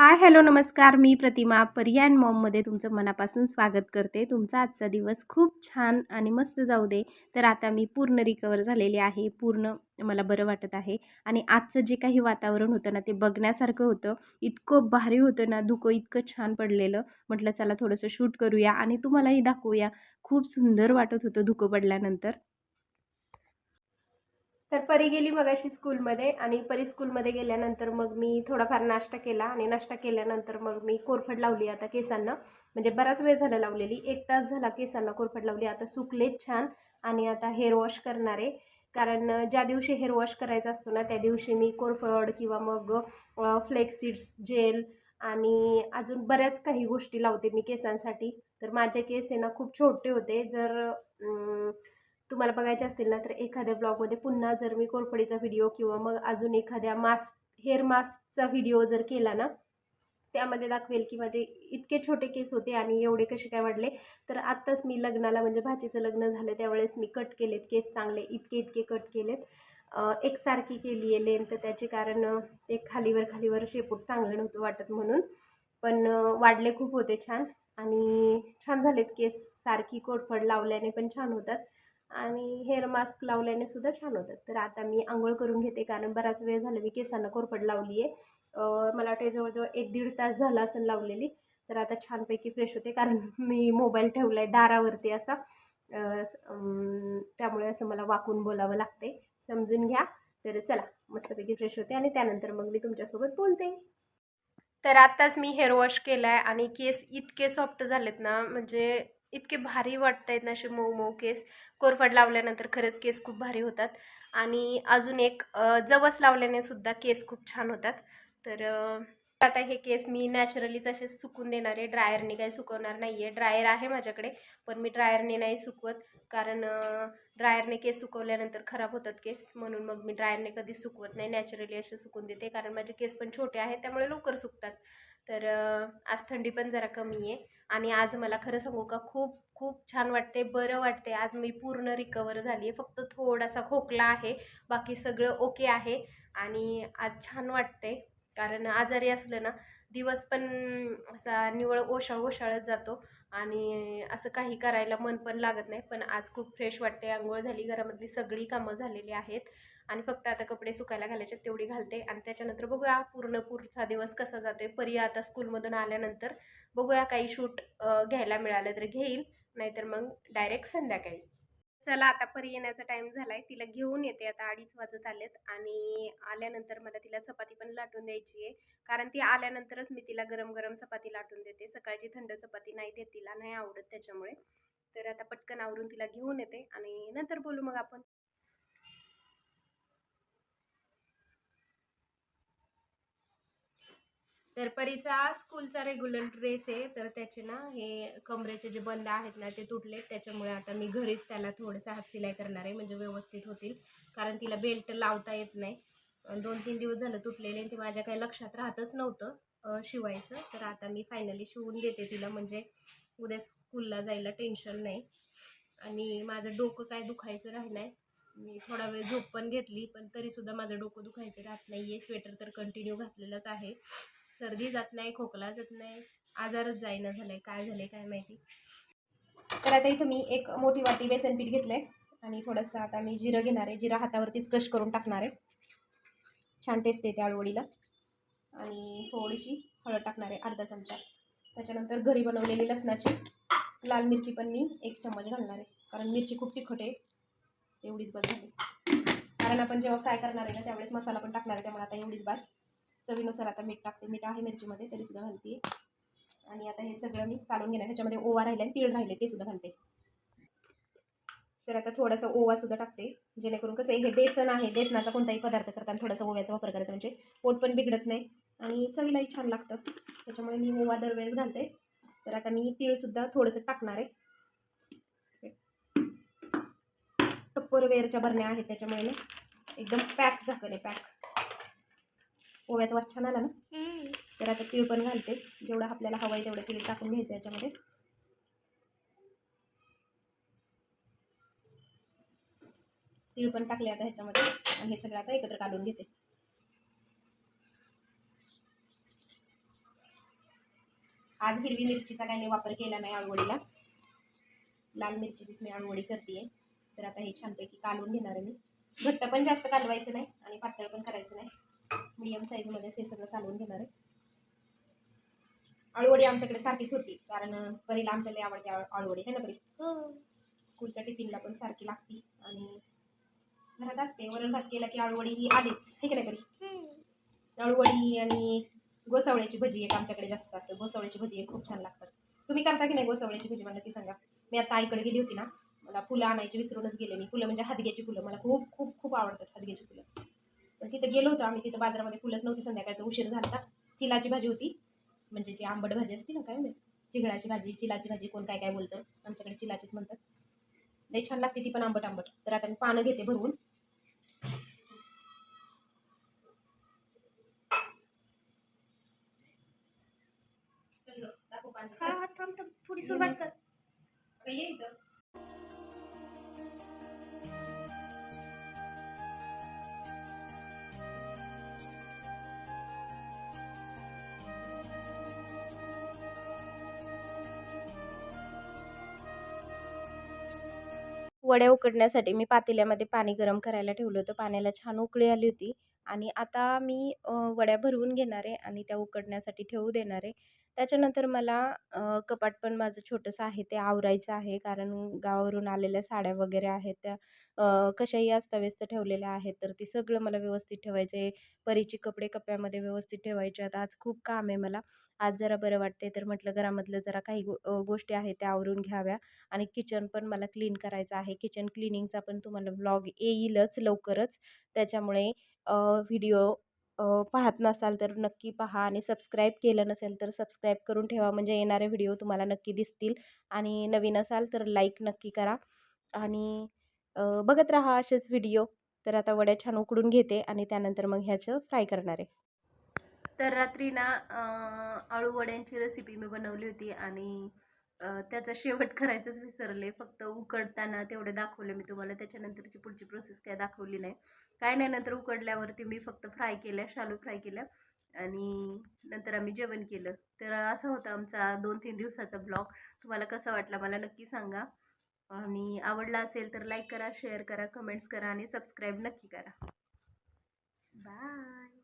Hi hello नमस्कार. मी प्रतिमा पर्यायन मॉममध्ये तुमचं मनापासून स्वागत करते. तुमचा आजचा दिवस खूप छान आणि मस्त जाऊ दे. तर आता मी पूर्ण रिकवर झालेले आहे. पूर्ण मला बरं वाटत आहे. आणि आजचं जे काही वातावरण होतं ना ते बघण्यासारखं होतं. इतकं भारी होतं ना धुकं इतकं छान पडलेलं. म्हटलं चला थोडंसं शूट करूया आणि तुम्हालाही दाखवूया. खूप सुंदर वाटत होतं धुकं पडल्यानंतर. तर परी गेली मग अशी स्कूलमध्ये आणि परी स्कूलमध्ये गेल्यानंतर मग मी थोडाफार नाश्ता केला आणि नाश्ता केल्यानंतर मग मी कोरफड लावली आता केसांना. म्हणजे बराच वेळ झाला लावलेली. एक तास झाला केसांना कोरफड लावली. आता सुकलेत छान आणि आता हेअर वॉश करणारे. कारण ज्या दिवशी हेअर वॉश करायचा असतो ना त्या दिवशी मी कोरफड किंवा मग फ्लेक्सिड्स जेल आणि अजून बऱ्याच काही गोष्टी लावते मी केसांसाठी. तर माझे केस आहे ना खूप छोटे होते. जर तुम्हाला बघायचे असतील ना तर एखाद्या ब्लॉगमध्ये पुन्हा जर मी कोरफडीचा व्हिडिओ किंवा मग अजून एखाद्या मास्क हेअर मास्कचा व्हिडिओ जर केला ना त्यामध्ये दाखवेल की माझे इतके छोटे केस होते आणि एवढे कसे काय वाढले. तर आत्ताच मी लग्नाला म्हणजे भाचीचं लग्न झालं त्यावेळेस मी कट केलेत केस चांगले इतके इतके कट केलेत. एकसारखी केली आहे लेंथ त्याचे कारण ते खालीवर खालीवर शेपूट चांगलं नव्हतं वाटत म्हणून. पण वाढले खूप होते छान. आणि छान झालेत केस सारखी कोटफड लावल्याने पण छान होतात. आणि हेअर मास्क लावल्याने सुद्धा छान होतात. तर आता मी आंघोळ करून घेते कारण बराच वेळ झाला मी केसांना कोरफड लावली आहे मला वाटते जवळजवळ एक दीड तास झाला असं लावलेली. तर आता छानपैकी फ्रेश होते कारण मी मोबाईल ठेवला आहे दारावरती असा. त्यामुळे असं मला वाकून बोलावं लागते समजून घ्या. तर चला मस्तपैकी फ्रेश होते आणि त्यानंतर मग मी तुमच्यासोबत बोलते. तर आत्ताच मी हेअर वॉश केला आहे आणि केस इतके सॉफ्ट झालेत ना म्हणजे इतके भारी वाटत आहेत ना असे मऊ मऊ केस. कोरफड लावल्यानंतर खरंच केस खूप भारी होतात. आणि अजून एक जवस लावल्याने सुद्धा केस खूप छान होतात. तर आता हे केस मी नॅचरलीच असे सुकून देणार आहे. ड्रायरने काही सुकवणार नाही आहे ड्रायर आहे माझ्याकडे पण मी ड्रायरने नाही सुकवत. कारण ड्रायरने केस सुकवल्यानंतर खराब होतात केस. म्हणून मग मी ड्रायरने कधी सुकवत नाही. नॅचरली असे सुकून देते. कारण माझे केस पण छोटे आहेत त्यामुळे लवकर सुकतात. तर आज थंडी पण जरा कमी आहे आणि आज मला खरं सांगू का खूप खूप छान वाटते बरं वाटते आज मी पूर्ण रिकवर झाली आहे. फक्त थोडासा खोकला आहे. बाकी सगळं ओके आहे आणि आज छान वाटते कारण आजारी असलं ना दिवस पण असा निवळ ओशाळ ओशाळत जातो आणि असं काही करायला मन पण लागत नाही. पण आज खूप फ्रेश वाटते आंघोळ झाली घरामधली सगळी कामं झालेली आहेत. आणि फक्त आता कपडे सुकायला घालायचे तेवढी घालते. आणि त्याच्यानंतर बघूया पूर्ण पुढचा दिवस कसा जातो आहे परी आता स्कूलमधून आल्यानंतर बघूया काही शूट घ्यायला मिळालं तर घेईल नाहीतर मग डायरेक्ट संध्याकाळी. चला आता परी येण्याचा टाईम झाला आहे तिला घेऊन येते आता अडीच वाजत आलेत आणि आल्यानंतर मला तिला चपाती पण लाटून द्यायची आहे. कारण ती आल्यानंतरच मी तिला गरम गरम चपाती लाटून देते. सकाळची थंड चपाती नाही देत तिला नाही आवडत त्याच्यामुळे. तर आता पटकन आवरून तिला घेऊन येते आणि नंतर बोलू मग आपण. तर परीचा स्कूलचा रेग्युलर ड्रेस आहे तर त्याचे ना हे कमरेचे जे बंद आहेत ना ते तुटले त्याच्यामुळे आता मी घरीच त्याला थोडंसं हात सिलाई करणार आहे म्हणजे व्यवस्थित होतील. कारण तिला बेल्ट लावता येत नाही. दोन तीन दिवस झालं तुटलेले ते माझ्या काही लक्षात राहतच नव्हतं शिवायचं. तर आता मी फायनली शिवून देते तिला म्हणजे उद्या स्कूलला जायला टेन्शन नाही. आणि माझं डोकं काय दुखायचं राहिलं आहे मी थोडा वेळ झोप पण घेतली पण तरीसुद्धा माझं डोकं दुखायचं राहत नाही आहे स्वेटर तर कंटिन्यू घातलेलंच आहे. सर्दी जात नाही खोकला जात नाही आजारच जाईना झालं आहे काय झालं आहे काय माहिती. तर आता इथं मी एक मोठी वाटी बेसन पीठ घेतलं आहे आणि थोडंसं आता मी जिरं घेणार आहे. जिरं हातावरतीच क्रश करून टाकणार आहे. छान टेस्ट येते आळूवडीला. आणि थोडीशी हळद टाकणार आहे अर्धा चमचा. त्याच्यानंतर घरी बनवलेली लसणाची लाल मिरची पण मी एक चम्मच घालणार आहे. कारण मिरची खूप तिखट आहे. एवढीच बस झाली. कारण आपण जेव्हा फ्राय करणार आहे ना त्यावेळेस मसाला पण टाकणार आहे. त्यामुळे आता एवढीच बस. चवीनुसार आता मीठ टाकते. मीठ आहे मिरचीमध्ये तरीसुद्धा घालते. आणि आता हे सगळं मी काढून घेणार. ह्याच्यामध्ये ओवा राहिले आणि तीळ राहिले ते सुद्धा घालते. तर आता थोडासा ओवासुद्धा टाकते. जेणेकरून कसं आहे हे बेसन आहे बेसनाचा कोणताही पदार्थ करताना थोडासा ओव्याचा वापर करायचा. म्हणजे पोट पण बिघडत नाही आणि चवीलाही छान लागतं. त्याच्यामुळे मी ओवा दरवेळेस घालते. तर आता मी तीळसुद्धा थोडंसं टाकणार आहे. टप्पर वेअरच्या भरण्या आहेत त्याच्यामुळे एकदम पॅक झाकण आहे पॅक. ओव्याचा वास छान आला ना? तर आता तीळ पण घालते. जेवढं आपल्याला हवं आहे तेवढं तीळ टाकून घ्यायचं याच्यामध्ये. तीळ पण टाकले आता ह्याच्यामध्ये. आणि हे सगळं आता एकत्र काढून घेते. आज हिरवी मिरचीचा काही मी वापर केला नाही आळूवडीला. लाल मिरचीचीच मी आळूवडी करते तर आता हे छानपैकी कालवून घेणार आहे मी. घट्ट पण जास्त कालवायचं नाही आणि पातळ पण करायचं नाही. मीडियम साईजमध्ये हे सगळं कालवून घेणार आहे. आळूवडी आमच्याकडे सारखीच होती कारण परीला आमच्या लई आवडते आळू- आळूवडी है ना परी? स्कूलच्या टिफिनला पण सारखी लागती आणि घरात असते. वरण भात केला की आळूवडी ही आलीच हे की नाही परी? आळूवडी आणि गोसावळ्याची भजी एक आमच्याकडे जास्त असतं. गोसावळ्याची भजी एक खूप छान लागतात. तुम्ही करता की नाही गोसावळ्याची भजी? मला ती सांगा. मी आता आईकडे गेली होती ना मला फुलं आणायची विसरूनच गेले मी. फुलं म्हणजे हादग्याची फुलं. मला खूप खूप खूप आवडतात हादग्याची फुलं. तिथं गेलो होतो आम्ही तिथं बाजारामध्ये फुलंच नव्हती संध्याकाळचा उशीर झाला. चिलाची भाजी होती म्हणजे जी आंबट भाजी असते ना काय म्हणजे चिगळाची भाजी चिलाची भाजी कोण काय काय बोलतं? आमच्याकडे चिलाचीच म्हणतात. लई छान लागते ती पण आंबट आंबट. तर आता मी पानं घेते भरवून. थोडी सुरुवात कर. वड्या उकडण्यासाठी मी पातेल्यामध्ये पाणी गरम करायला ठेवलं होतं. पाण्याला छान उकळी आली होती. आणि आता मी वड्या भरवून घेणार आहे आणि त्या उकडण्यासाठी ठेवू देणार आहे. त्याच्यानंतर मला कपाट पण माझं छोटंसं आहे ते आवरायचं आहे. कारण गावावरून आलेल्या साड्या वगैरे आहेत त्या कशाही अस्ताव्यस्त ठेवलेल्या आहेत तर ती सगळं मला व्यवस्थित ठेवायचं आहे परीची कपडे कप्प्यामध्ये व्यवस्थित ठेवायचे आहेत. आज खूप काम आहे मला. आज जरा बरं वाटते तर म्हटलं घरामधलं जरा काही गो गोष्टी आहेत त्या आवरून घ्याव्या. आणि किचन पण मला क्लीन करायचं आहे. किचन क्लिनिंगचा पण तुम्हाला व्लॉग येईलच लवकरच. त्याच्यामुळे व्हिडिओ पाहत नसाल तर नक्की पहा आणि सबस्क्राईब केलं नसेल तर सबस्क्राईब करून ठेवा. म्हणजे येणारे व्हिडिओ तुम्हाला नक्की दिसतील आणि नवीन असाल तर लाईक नक्की करा. आणि बघत राहा असेच व्हिडिओ तर आता वड्या छान उकडून घेते आणि त्यानंतर मग ह्याचं फ्राय करणार आहे. तर रात्री ना आळू वड्यांची रेसिपी मी बनवली होती आणि त्याचा शेवट करायचंच विसरले. फक्त उकडताना तेवढे दाखवले मी तुम्हाला. त्याच्यानंतरची पुढची प्रोसेस काय दाखवली नाही. काय नाही नंतर उकडल्यावरती मी फक्त फ्राय केल्या शालू फ्राय केल्या. आणि नंतर आम्ही जेवण केलं. तर असा होता आमचा दोन तीन दिवसाचा ब्लॉग तुम्हाला कसा वाटला मला नक्की सांगा. आणि आवडला असेल तर लाईक करा शेअर करा कमेंट्स करा आणि सबस्क्राईब नक्की करा. बाय